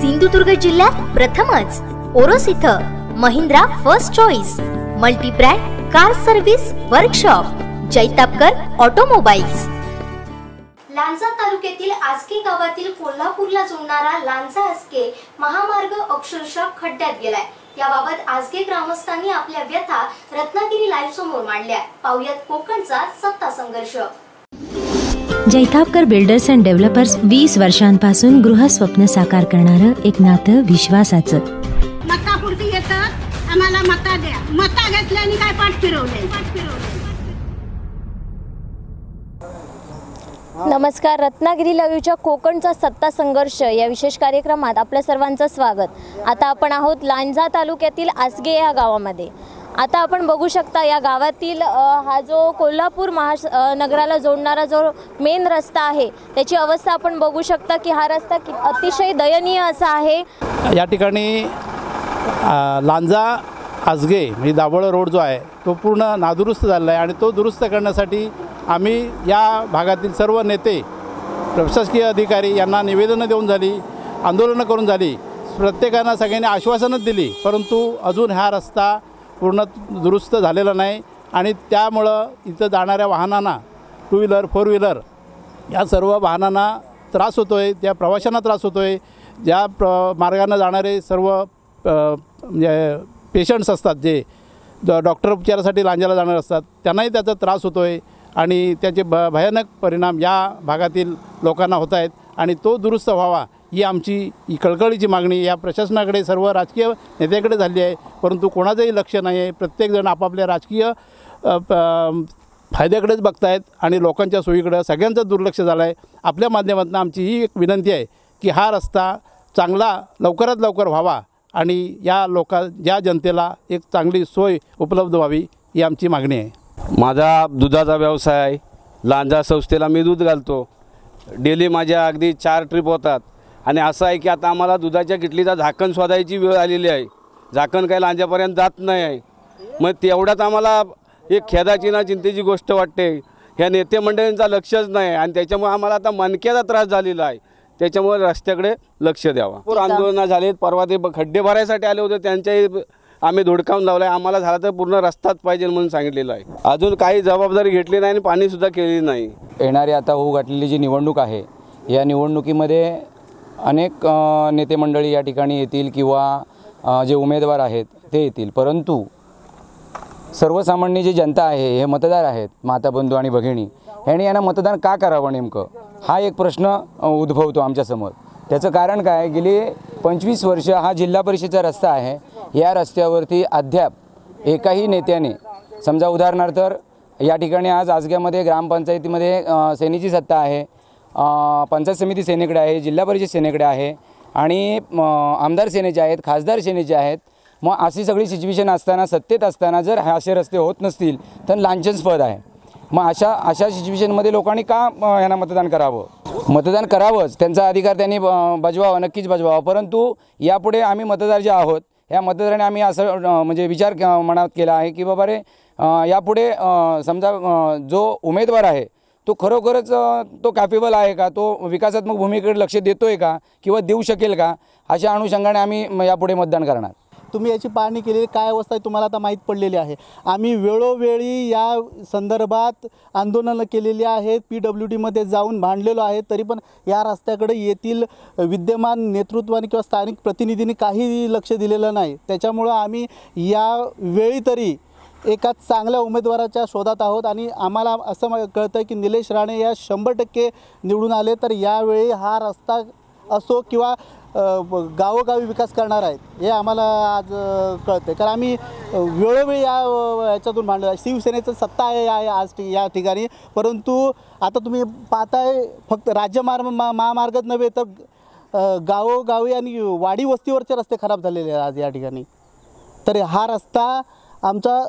सिंधुदुर्ग जिल्ह्यात प्रथमच. ओरोस इथं Mahindra first choice multibrand car service workshop Jaitapkar automobiles. Lanja तालुक्यातील आजके गावातील कोल्हापूरला जोडणारा लांजा आसके महामार्ग अक्षरशः खड्ड्यात गेलाय. याबाबत आजके ग्रामस्थांनी आपल्या व्यथा रत्नागिरी लाईव्ह समोर मांडल्या. पाहुयात कोकणचा सत्ता संघर्ष. जैतापकर बिल्डर्स अँड डेव्हलपर्स वीस वर्षांपासून गृहस्वप्न साकार करणारं एक नातं विश्वासाचं. मतापुरती येतात आम्हाला मता द्या. मता घेतल्याने काय पाठ फिरवले? पाठ फिरवले नमस्कार रत्नागिरी लवीच्या कोकणचा सत्ता संघर्ष या विशेष कार्यक्रमात आपल्या सर्वांचं स्वागत. आता आपण आहोत लांजा तालुक्यातील आसगे या गावामध्ये. आता आपण बघू शकता या गावातील हा जो कोल्हापूर महास नगराला जोडणारा जो मेन रस्ता आहे त्याची अवस्था आपण बघू शकता की हा रस्ता कि- अतिशय दयनीय असा आहे. या ठिकाणी लांजा आजगे म्हणजे दाभोळ रोड जो आहे तो पूर्ण नादुरुस्त झालेला आहे आणि तो दुरुस्त करण्यासाठी आम्ही या भागातील सर्व नेते प्रशासकीय अधिकारी यांना निवेदनं देऊन झाली आंदोलनं करून झाली प्रत्येकानं सगळ्यांनी आश्वासनच दिली परंतु अजून हा रस्ता पूर्ण दुरुस्त झालेला नाही आणि त्यामुळं इथं जाणाऱ्या वाहनांना टू व्हीलर फोर व्हीलर या सर्व वाहनांना त्रास होतो आहे त्या प्रवाशांना त्रास होतो आहे ज्या प्र मार्गानं जाणारे सर्व म्हणजे पेशंट्स असतात जे डॉक्टर उपचारासाठी लांजाला जाणार असतात त्यांनाही त्याचा त्रास होतो आहे आणि त्याचे भ भयानक परिणाम या भागातील लोकांना होत आहेत. आणि तो दुरुस्त व्हावा ही आमची ही कळकळीची मागणी या प्रशासनाकडे सर्व राजकीय नेत्याकडे झाली आहे. परंतु कोणाचंही लक्ष नाही आहे. प्रत्येकजण आपापल्या राजकीय प- फायद्याकडेच बघतायत आणि लोकांच्या सोयीकडं सगळ्यांचं दुर्लक्ष झालं आहे. आपल्या माध्यमातून आमची ही एक विनंती आहे की हा रस्ता चांगला लवकरात लवकर व्हावा आणि या लोका ज्या जनतेला एक चांगली सोय उपलब्ध व्हावी ही आमची मागणी आहे. माझा दुधाचा व्यवसाय आहे. लांजा संस्थेला मी दूध घालतो. डेली माझ्या अगदी चार ट्रिप होतात. आणि असं आहे की आता आम्हाला दुधाच्या किटलीचा झाकण शोधायची वेळ आलेली आहे. झाकण काही लांजापर्यंत जात नाही आहे. मग तेवढ्यात आम्हाला एक खेदाची ना चिंतेची गोष्ट वाटते. ह्या नेते मंडळींचा लक्षच नाही आणि त्याच्यामुळे आम्हाला आता मणक्याचा त्रास झालेला आहे. त्याच्यामुळे रस्त्याकडे लक्ष द्यावा. भरपूर आंदोलनं झालीत परवा ते खड्डे भरायसाठी आले होते त्यांच्याही आम्ही धुडकावून लावला आहे आम्हाला झाला तर पूर्ण रस्ताच पाहिजे म्हणून सांगितलेलं आहे. अजून काही जबाबदारी घेतली नाही आणि पाणीसुद्धा केलेली नाही. येणारी आता होऊ घातलेली जी निवडणूक आहे या निवडणुकीमध्ये अनेक नेते मंडळी या ठिकाणी येतील किंवा जे उमेदवार आहेत ते येतील. परंतु सर्वसामान्य जी जनता आहे हे मतदार आहेत माता बंधू आणि भगिनी ह्याने यांना मतदान का करावं नेमकं? हा एक प्रश्न उद्भवतो आमच्यासमोर त्याचं कारण काय? गेली पंचवीस वर्ष हा जिल्हा परिषदेचा रस्ता आहे. या रस्त्यावरती अद्याप एकाही नेत्याने समजा उदाहरणार्थ या ठिकाणी आज आजग्यामध्ये ग्रामपंचायतीमध्ये सेनेची सत्ता आहे. पंचायत समिती सेनेकडे आहे जिल्हा परिषद सेनेकडे आहे आणि आमदार सेनेचे आहेत खासदार सेनेचे आहेत. मग अशी सगळी सिच्युएशन असताना सत्तेत असताना जर असे रस्ते होत नसतील तर लांछनस्पद आहे. मग अशा अशा सिच्युएशनमध्ये लोकांनी का अ, यांना मतदान करावं? मतदान करावंच. त्यांचा अधिकार त्यांनी बजवावा नक्कीच बजवावा. परंतु यापुढे आम्ही मतदार जे आहोत या मतदाराने आम्ही असं म्हणजे विचार क- मनात केला आहे की बाबा रे यापुढे समजा जो उमेदवार आहे तो खरोखरच तो कॅपेबल आहे का? तो विकासात्मक भूमिकेकडे लक्ष देतोय का? किंवा देऊ शकेल का? अशा अनुषंगाने आम्ही यापुढे मतदान करणार. तुम्ही याची पाहणी केलेली काय अवस्था आहे तुम्हाला आता माहीत पडलेली आहे. आम्ही वेळोवेळी या संदर्भात आंदोलनं केलेली आहेत पी डब्ल्यू डीमध्ये जाऊन भांडलेलो आहे तरी पण या रस्त्याकडे येथील विद्यमान नेतृत्वाने किंवा स्थानिक प्रतिनिधींनी काही लक्ष दिलेलं नाही. त्याच्यामुळं आम्ही या वेळी तरी एका चांगल्या उमेदवाराच्या शोधात आहोत आणि आम्हाला असं कळतं की निलेश राणे या शंभर टक्के निवडून आले तर यावेळी हा रस्ता असो किंवा गावोगावी विकास करणार आहेत हे आम्हाला आज कळतं कारण आम्ही वेळोवेळी या याच्यातून मांडलं शिवसेनेचं सत्ता आहे या आज या ठिकाणी. परंतु आता तुम्ही पाहताय फक्त राज्यमार्ग मा महामार्गच नव्हे तर गावोगावी आणि वाडी वस्तीवरचे रस्ते खराब झालेले आहेत आज या ठिकाणी. तर हा रस्ता आमचा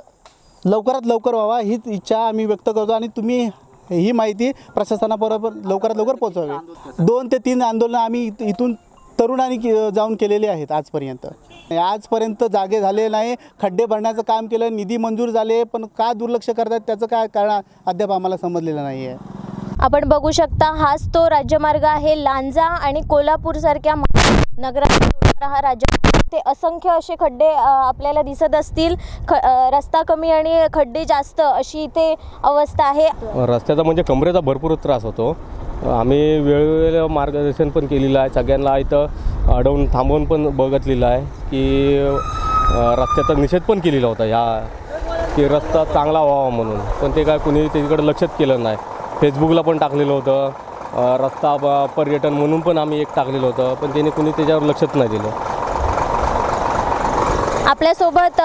लवकरात लवकर व्हावा हीच इच्छा आम्ही व्यक्त करतो आणि तुम्ही ही माहिती प्रशासनाबरोबर लवकरात लवकर पोहोचवावी. दोन ते तीन आंदोलनं आम्ही इथून तरुणांनी जाऊन केलेले आहेत आजपर्यंत. आजपर्यंत जागे झाले नाही खड्डे भरण्याचं काम केलं निधी मंजूर झाले पण का दुर्लक्ष करतात त्याचं काय कारण अद्याप आम्हाला समजलेलं नाही आहे आपण बघू शकता हाच तो राज्यमार्ग आहे लांजा आणि कोल्हापूरसारख्या नगरात हा राज्य ते असंख्य असे खड्डे आपल्याला दिसत असतील. ख रस्ता कमी आणि खड्डे जास्त अशी इथे अवस्था आहे. रस्त्याचा म्हणजे कमरेचा भरपूर त्रास होतो. आम्ही वेळोवेळी मार्गदर्शन पण केलेलं आहे. सगळ्यांना इथं अडवून थांबवून पण बघितलेलं आहे की रस्त्याचा निषेध पण केलेला होता ह्या की रस्ता चांगला व्हावा म्हणून. पण ते काय कुणी त्याच्याकडे लक्षच केलं नाही. फेसबुकला पण टाकलेलं होतं. रस्ता ब- पर्यटन म्हणून पण आम्ही एक टाकलेलं होतं. पण त्याने कुणी त्याच्यावर लक्षच नाही दिलं. आपल्यासोबत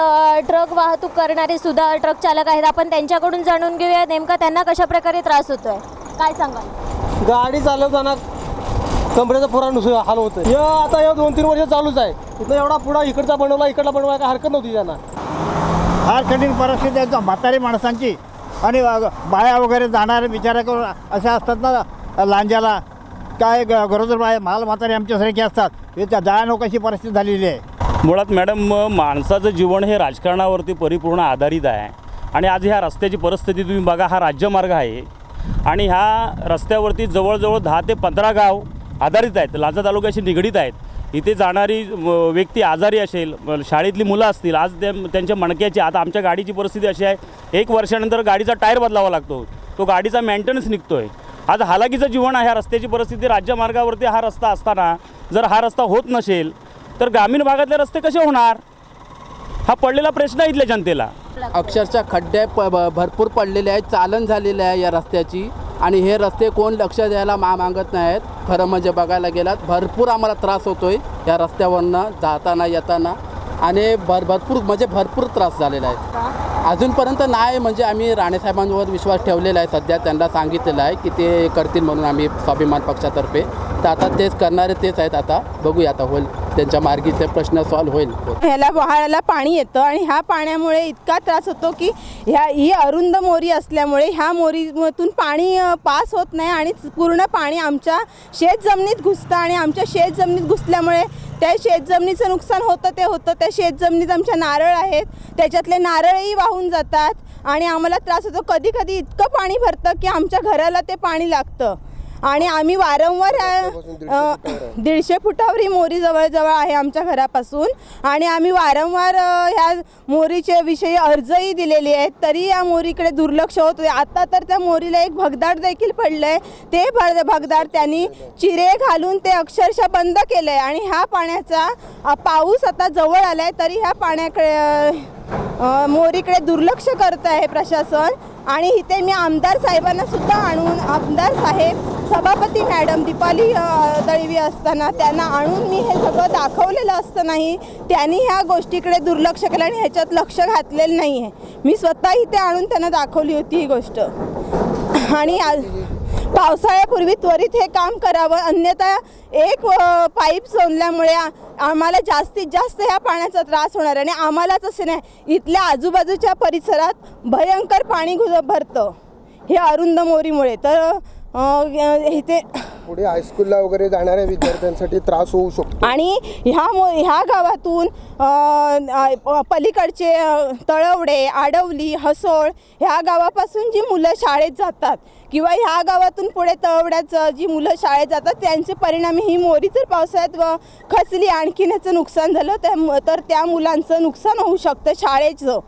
ट्रक वाहतूक करणारे सुद्धा ट्रक चालक आहेत. आपण त्यांच्याकडून जाणून घेऊया नेमका त्यांना कशा प्रकारे त्रास होतोय. काय सांगाल? गाडी चालवताना कमरेचा पुरा नुसतं हाल होतं या आता या दोन तीन वर्ष चालूच आहे. इथं एवढा पुढा इकडचा बनवला इकडला बनवला काय हरकत नव्हती त्यांना. फार कठीण परिस्थिती आहे. म्हातारी माणसांची. आणि बाया वगैरे जाणारे बिचारा करून अशा असतात ना लांजाला. काय ग- गरोदर बाया माल म्हातारे आमच्यासारखे असतात. हे त्या दयानोक अशी परिस्थिती झालेली आहे. मुळात मॅडम माणसाचं जीवन हे राजकारणावरती परिपूर्ण आधारित आहे. आणि आज ह्या रस्त्याची परिस्थिती तुम्ही बघा हा राज्यमार्ग आहे. आणि ह्या रस्त्यावरती जवळजवळ दहा ते पंधरा गाव आधारित आहेत. लांजा तालुक्याशी निगडीत आहेत. इथे जाणारी व्यक्ती आजारी असेल शाळेतली मुलं असतील आज त्या त्यांच्या मणक्याची आता आमच्या गाडीची परिस्थिती अशी आहे एक वर्षानंतर गाडीचा टायर बदलावा लागतो. तो गाडीचा मेंटेनन्स निघतो आहे आज हालाकीचं जीवन आहे ह्या रस्त्याची परिस्थिती राज्यमार्गावरती हा रस्ता असताना जर हा रस्ता होत नसेल तर ग्रामीण भागातले रस्ते कसे होणार? हा पडलेला प्रश्न आहे इथल्या जनतेला. अक्षरशः खड्डे प भरपूर पडलेले आहेत चालन झालेले आहे या रस्त्याची. आणि हे रस्ते कोण लक्ष द्यायला मा मागत नाहीत? खरं म्हणजे बघायला गेलात भरपूर आम्हाला त्रास होतोय या रस्त्यावरनं जाताना येताना. आणि भर भरपूर म्हणजे भरपूर त्रास झालेला आहे. अजूनपर्यंत नाही म्हणजे आम्ही राणेसाहेबांवर विश्वास ठेवलेला आहे. सध्या त्यांना सांगितलेलं आहे की ते करतील म्हणून आम्ही स्वाभिमान पक्षातर्फे. तर आता तेच करणारे तेच आहेत आता. बघूया आता होईल. त्यांच्या मार्गी ते प्रश्न सॉल्व्ह होईल. ह्याला वहाळाला पाणी येतं आणि ह्या पाण्यामुळे इतका त्रास होतो की ह्या ही अरुंद मोरी असल्यामुळे ह्या मोरीमधून पाणी पास होत नाही आणि पूर्ण पाणी आमच्या शेत जमिनीत घुसतं आणि आमच्या शेत जमिनीत घुसल्यामुळे त्या शेतजमिनीचं नुकसान होतं ते होतं. त्या शेतजमिनीत आमच्या नारळ आहेत. त्याच्यातले नारळही वाहून जातात आणि आम्हाला त्रास होतो. कधी कधी इतकं पाणी भरतं की आमच्या घराला ते पाणी लागतं. आणि आम्ही वारंवार अ, दीडशे फुटावर. ही मोरी जवळजवळ आहे आमच्या घरापासून. आणि आम्ही वारंवार अ, ह्या मोरीचे विषयी अर्जही दिलेले आहेत. तरी या मोरीकडे दुर्लक्ष होत होते आता तर त्या मोरीला एक भगदाड देखील पडलंय. ते भग भगदाड त्यांनी चिरे घालून ते अक्षरशः बंद केलं आहे आणि ह्या पाण्याचा अ, पाऊस आता जवळ आलाय तरी ह्या पाण्याकडे अ, अ, मोरीकडे दुर्लक्ष करत आहे प्रशासन. आणि इथे मी आमदार साहेबांना सुद्धा आणून आमदार साहेब सभापती मॅडम दीपाली दळवी असताना त्यांना आणून मी हे सगळं दाखवलेलं असतानाही त्यांनी ह्या गोष्टीकडे दुर्लक्ष केलं आणि ह्याच्यात लक्ष घातलेलं नाही आहे. मी स्वतः इथे आणून त्यांना दाखवली होती ही गोष्ट. आणि आज पावसाळ्यापूर्वी त्वरित हे काम करावं अन्यथा एक पाईप सोडल्यामुळे आम्हाला जास्तीत जास्त ह्या पाण्याचा त्रास होणार आणि आम्हालाच असे नाही इथल्या आजूबाजूच्या परिसरात भयंकर पाणी घुस भरतं. हे अरुंद मोरीमुळे. तर इथे पुढे हायस्कूलला वगैरे जाणाऱ्या विद्यार्थ्यांसाठी त्रास होऊ शकतो. आणि ह्या मो ह्या गावातून पलीकडचे तळवडे आडवली हसोळ ह्या गावापासून जी मुलं शाळेत जातात किंवा ह्या गावातून पुढे तळवड्याचं जी मुलं शाळेत जातात त्यांचे परिणामी ही मोरी जर पावसाळ्यात व खचली आणखीन ह्याचं नुकसान झालं त्या तर त्या मुलांचं नुकसान होऊ शकतं शाळेचं.